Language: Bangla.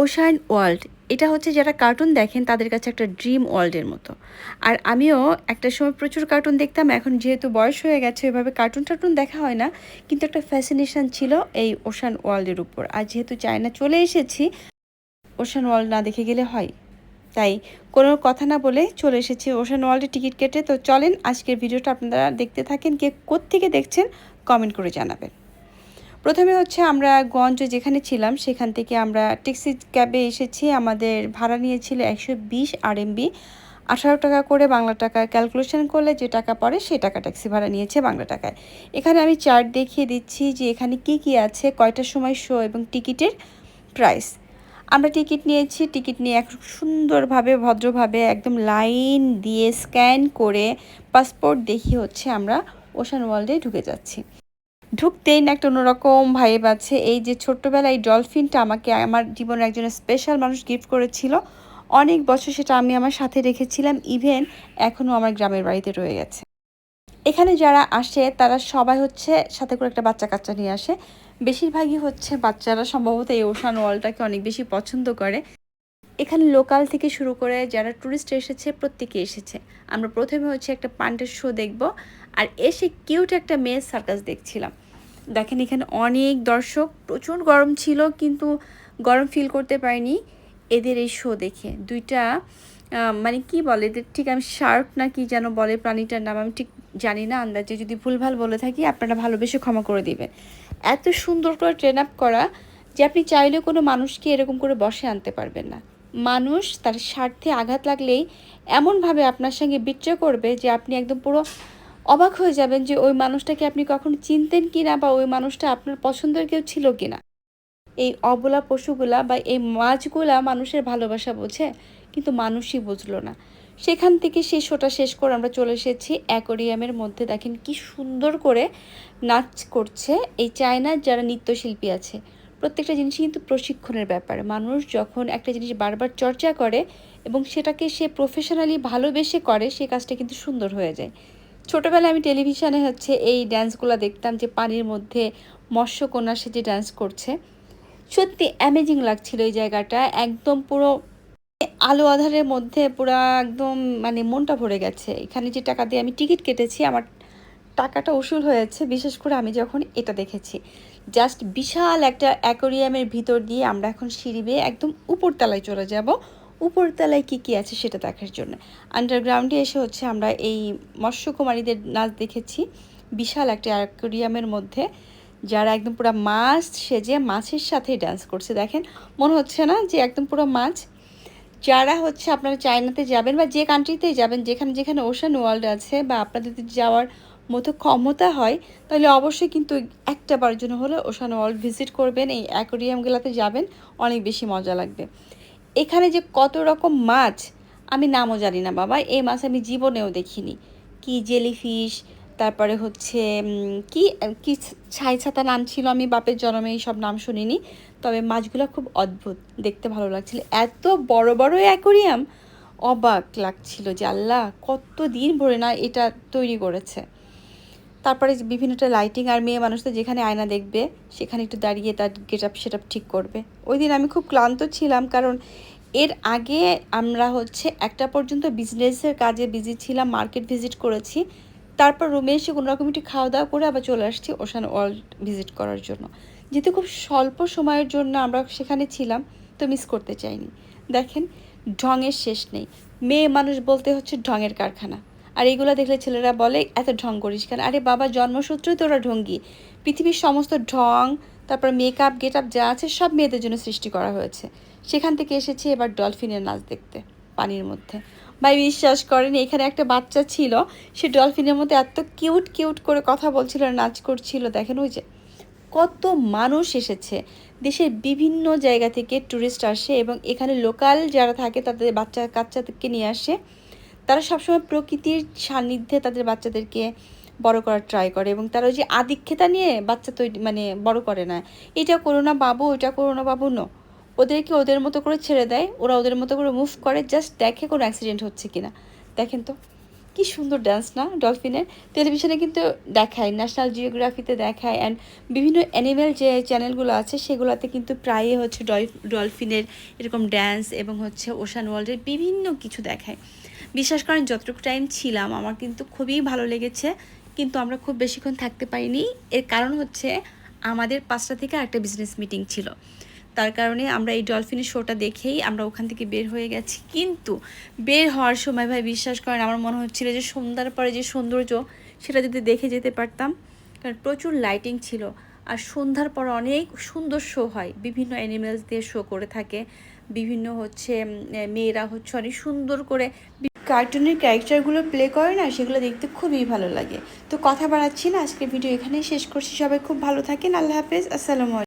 ওশান ওয়ার্ল্ড এটা হচ্ছে যারা কার্টুন দেখেন তাদের কাছে একটা ড্রিম ওয়ার্ল্ডের মতো। আর আমিও একটা সময় প্রচুর কার্টুন দেখতাম, এখন যেহেতু বয়স হয়ে গেছে, ওইভাবে কার্টুন টার্টুন দেখা হয় না, কিন্তু একটা ফ্যাসিনেশন ছিল এই ওশান ওয়ার্ল্ডের উপর। আর যেহেতু চায়না চলে এসেছি ওশান ওয়ার্ল্ড না দেখে গেলে হয়। তাই কোনো কথা না বলে চলে এসেছি ওশান ওয়ার্ল্ডের টিকিট কেটে। তো চলেন, আজকের ভিডিওটা আপনারা দেখতে থাকেন, কে কোত্থেকে দেখছেন কমেন্ট করে জানাবেন। প্রথমে হচ্ছে আমরা গঞ্জ যেখানে ছিলাম, সেখান থেকে আমরা ট্যাক্সি ক্যাবে এসেছি। আমাদের ভাড়া নিয়েছিল একশো বিশ আরএমবি আঠারো টাকা করে বাংলা টাকা ক্যালকুলেশন করলে যে টাকা পড়ে সেই টাকা ট্যাক্সি ভাড়া নিয়েছে বাংলা টাকায়। এখানে আমি চার্ট দেখিয়ে দিচ্ছি যে এখানে কি কি আছে, কয়টার সময় শো এবং টিকিটের প্রাইস আমরা টিকিট নিয়েছি, টিকিট নিয়ে এক সুন্দরভাবে, ভদ্রভাবে একদম লাইন দিয়ে স্ক্যান করে পাসপোর্ট দেখিয়ে হচ্ছে আমরা ওশান ওয়ার্ল্ডে ঢুকে যাচ্ছি। ঢুকতেই না একটা অন্যরকম ভাইব আছে। এই যে ছোট্টবেলায় এই ডলফিনটা আমাকে আমার জীবনের একজন স্পেশাল মানুষ গিফট করেছিল। অনেক বছর সেটা আমি আমার সাথে রেখেছিলাম। ইভেন এখনও আমার গ্রামের বাড়িতে রয়ে গেছে। এখানে যারা আসে, তারা সবাই হচ্ছে সাথে করে একটা বাচ্চা কাচ্চা নিয়ে আসে। বেশিরভাগই হচ্ছে বাচ্চারা সম্ভবত এই ওশান ওয়ালটাকে অনেক বেশি পছন্দ করে। এখানে লোকাল থেকে শুরু করে যারা ট্যুরিস্ট এসেছে, প্রত্যেকে এসেছে। আমরা প্রথমে হচ্ছে একটা পান্ডের শো দেখব, আর এসে কিউট একটা মেয়ে সার্কাস দেখছিলাম। দেখেন এখানে অনেক দর্শক, প্রচুর গরম ছিল, কিন্তু গরম ফিল করতে পারিনি। এদের এই শো দেখে। দুইটা মানে কি বলে, এদের ঠিক আমি শার্ক না কি যেন বলে প্রাণীটার নাম আমি ঠিক জানি না আন্দাজে। যদি ভুলভাল বলে থাকি, আপনারা ভালোবেসে ক্ষমা করে দিবেন। এত সুন্দর করে ট্রেন আপ করা যে আপনি চাইলেও কোনো মানুষকে এরকম করে বসে আনতে পারবেন না। মানুষ তার স্বার্থে আঘাত লাগলেই এমনভাবে আপনার সঙ্গে বিচ্ছয় করবে যে আপনি একদম পুরো অবাক হয়ে যাবেন যে ওই মানুষটাকে আপনি কখন চিনতেন কি না বা ওই মানুষটা আপনার পছন্দের কেউ ছিল কি না। এই অবলা পশুগুলা বা এই মাছগুলা মানুষের ভালোবাসা বোঝে, কিন্তু মানুষই বুঝলো না। সেখান থেকে সেই শোটা শেষ করে আমরা চলে এসেছি অ্যাকোরিয়ামের মধ্যে। দেখেন কি সুন্দর করে নাচ করছে এই চায়নার যারা নৃত্যশিল্পী আছে। প্রত্যেকটা জিনিসই কিন্তু প্রশিক্ষণের ব্যাপার। মানুষ যখন একটা জিনিস বারবার চর্চা করে এবং সেটাকে সে প্রফেশনালি ভালোবেসে করে, সে কাজটা কিন্তু সুন্দর হয়ে যায়। ছোটোবেলায় আমি টেলিভিশনে হচ্ছে এই ড্যান্সগুলো দেখতাম যে পানির মধ্যে মৎস্যকন্যা সে যে ড্যান্স করছে। সত্যি অ্যামেজিং লাগছিল এই জায়গাটা। একদম পুরো আলো আধারের মধ্যে পুরো একদম মানে মনটা ভরে গেছে। এখানে যে টাকা দিয়ে আমি টিকিট কেটেছি, আমার টাকাটা উসুল হয়েছে, বিশেষ করে আমি যখন এটা দেখেছি। জাস্ট বিশাল একটা অ্যাকোরিয়ামের ভিতর দিয়ে আমরা এখন সিঁড়ি বেয়ে একদম উপরতলায় চলে যাব। উপরতলায় কী কী আছে সেটা দেখার জন্য। আন্ডারগ্রাউন্ডে এসে হচ্ছে আমরা এই মৎস্যকুমারীদের নাচ দেখেছি। বিশাল একটা অ্যাকোরিয়ামের মধ্যে, যারা একদম পুরো মাছ সেজে মাছের সাথে ডান্স করছে। দেখেন, মনে হচ্ছে না যে একদম পুরো মাছ? যারা হচ্ছে আপনারা চায়নাতে যাবেন বা যে কান্ট্রিতেই যাবেন, যেখানে যেখানে ওশান ওয়ার্ল্ড আছে বা আপনাদের যাওয়ার মতো ক্ষমতা হয়, তাহলে অবশ্যই কিন্তু একটা বার জন্য হলে ওশান ওয়ার্ল্ড ভিজিট করবেন, এই অ্যাকোরিয়ামগুলোতে যাবেন, অনেক বেশি মজা লাগবে। এখানে যে কত রকম মাছ, আমি নামও জানি না বাবা, এই মাছ আমি জীবনেও দেখিনি। কি জেলিফিশ তারপরে হচ্ছে কি কি ছাই ছাতা নাম ছিল আমি বাপের জন্মে সব নাম শুনিনি, তবে মাছগুলো খুব অদ্ভুত, দেখতে ভালো লাগছিল। এত বড় বড় অ্যাকোরিয়াম অবাক লাগছিল যে আল্লাহ, কত দিন ভরে না এটা তৈরি করেছে। তারপরে বিভিন্নটা লাইটিং আর মেয়ে মানুষ তো যেখানে আয়না দেখবে, সেখানে একটু দাঁড়িয়ে তার গেট আপ সেট আপ ঠিক করবে। ওই দিন আমি খুব ক্লান্ত ছিলাম কারণ এর আগে আমরা হচ্ছে একটা পর্যন্ত বিজনেসের কাজে বিজি ছিলাম মার্কেট ভিজিট করেছি। তারপর রুমে এসে কোনো রকম একটু খাওয়া দাওয়া করে আবার চলে আসছি ওশান ওয়ার্ল্ড ভিজিট করার জন্য। যেহেতু খুব স্বল্প সময়ের জন্য আমরা সেখানে ছিলাম, তো মিস করতে চাইনি। দেখেন, ঢঙের শেষ নেই। মেয়ে মানুষ বলতে হচ্ছে ঢঙের কারখানা। আর এইগুলো দেখলে ছেলেরা বলে, এত ঢং করিস কেন? আরে বাবা, জন্মসূত্রই তো ওরা ঢঙ্গি। পৃথিবীর সমস্ত ঢং, তারপর মেকআপ গেট আপ যা আছে সব মেয়েদের জন্য সৃষ্টি করা হয়েছে। সেখান থেকে এসেছি এবার ডলফিনের নাচ দেখতে, পানির মধ্যে। ভাই, বিশ্বাস করেন, এখানে একটা বাচ্চা ছিল, সে ডলফিনের মধ্যে এত কিউট কিউট করে কথা বলছিল নাচ করছিল। দেখেন ওই যে, কত মানুষ এসেছে। দেশের বিভিন্ন জায়গা থেকে ট্যুরিস্ট আসে এবং এখানে লোকাল যারা থাকে তাদের বাচ্চা কাচ্চাদেরকে নিয়ে আসে। তারা সবসময় প্রকৃতির সান্নিধ্যে তাদের বাচ্চাদেরকে বড় করার ট্রাই করে এবং তারা ওই যে আদিক্ষেতা নিয়ে বাচ্চা তৈরি মানে বড় করে না। এটা করো না বাবু, ওইটা করো না বাবু নো ওদেরকে ওদের মতো করে ছেড়ে দেয়, ওরা ওদের মতো করে মুভ করে জাস্ট দেখে কোনো অ্যাক্সিডেন্ট হচ্ছে কিনা। দেখেন তো, কি সুন্দর ডান্স না ডলফিনের টেলিভিশনে কিন্তু দেখায় ন্যাশনাল জিওগ্রাফিতে দেখায় অ্যান্ড বিভিন্ন অ্যানিমেল যে চ্যানেলগুলো আছে, সেগুলোতে কিন্তু প্রায়ই হচ্ছে ডল- ডলফিনের এরকম ড্যান্স এবং হচ্ছে ওশান ওয়ার্ল্ডের বিভিন্ন কিছু দেখায়। বিশ্বাস করেন, যতটুকু টাইম ছিলাম, আমার কিন্তু খুবই ভালো লেগেছে। কিন্তু আমরা খুব বেশিক্ষণ থাকতে পারিনি। এর কারণ হচ্ছে, আমাদের পাঁচটা থেকে একটা বিজনেস মিটিং ছিল। তার কারণে আমরা এই ডলফিনের শোটা দেখেই আমরা ওখান থেকে বের হয়ে গেছি। কিন্তু বের হওয়ার সময় ভাই, বিশ্বাস করেন, আমার মনে হচ্ছিল যে সন্ধ্যার পরে যে সৌন্দর্য, সেটা যদি দেখে যেতে পারতাম। কারণ প্রচুর লাইটিং ছিল। আর সন্ধ্যার পর অনেক সুন্দর শো হয়। বিভিন্ন অ্যানিমেলস দিয়ে শো করে থাকে। বিভিন্ন হচ্ছে মেয়েরা হচ্ছে অনেক সুন্দর করে কার্টুনের ক্যারেক্টারগুলো প্লে করে না, সেগুলো দেখতে খুবই ভালো লাগে। তো কথা বাড়াচ্ছি না, আজকের ভিডিও এখানেই শেষ করছি। সবাই খুব ভালো থাকেন, আল্লাহ হাফেজ, আসসালামু